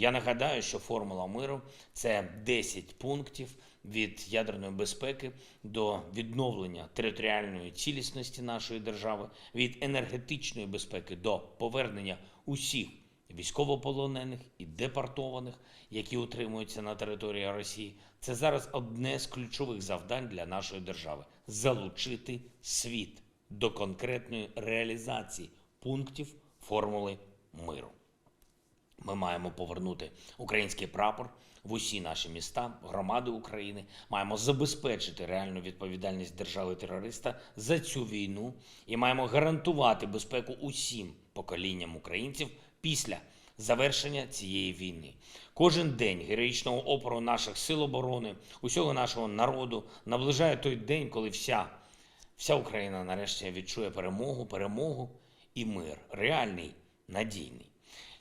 Я нагадаю, що формула миру це 10 пунктів від ядерної безпеки до відновлення територіальної цілісності нашої держави, від енергетичної безпеки до повернення усіх військовополонених і депортованих, які утримуються на території Росії. Це зараз одне з ключових завдань для нашої держави залучити світ до конкретної реалізації пунктів формули миру. Ми маємо повернути український прапор в усі наші міста, громади України. Маємо забезпечити реальну відповідальність держави-терориста за цю війну і маємо гарантувати безпеку усім поколінням українців після завершення цієї війни. Кожен день героїчного опору наших сил оборони, усього нашого народу наближає той день, коли вся, вся Україна нарешті відчує перемогу, перемогу і мир, реальний, надійний.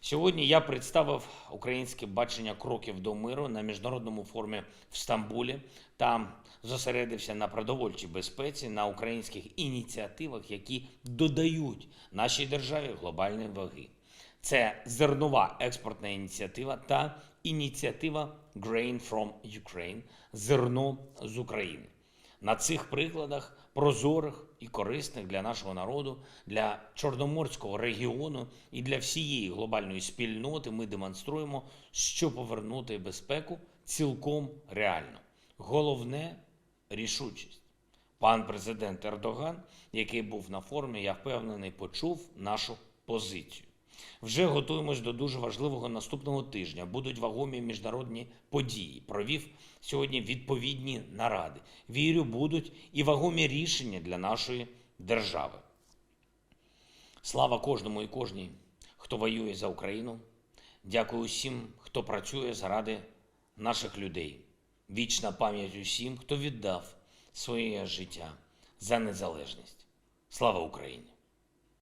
Сьогодні я представив українське бачення кроків до миру на міжнародному форумі в Стамбулі та зосередився на продовольчій безпеці, на українських ініціативах, які додають нашій державі глобальної ваги. Це зернова експортна ініціатива та ініціатива Grain from Ukraine зерно з України. На цих прикладах прозорих і корисних для нашого народу, для чорноморського регіону і для всієї глобальної спільноти ми демонструємо, що повернути безпеку цілком реально. Головне рішучість. Пан президент Ердоган, який був на форумі, я впевнений, почув нашу позицію. Вже готуємось до дуже важливого наступного тижня. Будуть вагомі міжнародні події. Провів сьогодні відповідні наради. Вірю, будуть і вагомі рішення для нашої держави. Слава кожному і кожній, хто воює за Україну. Дякую усім, хто працює заради наших людей. Вічна пам'ять усім, хто віддав своє життя за незалежність. Слава Україні!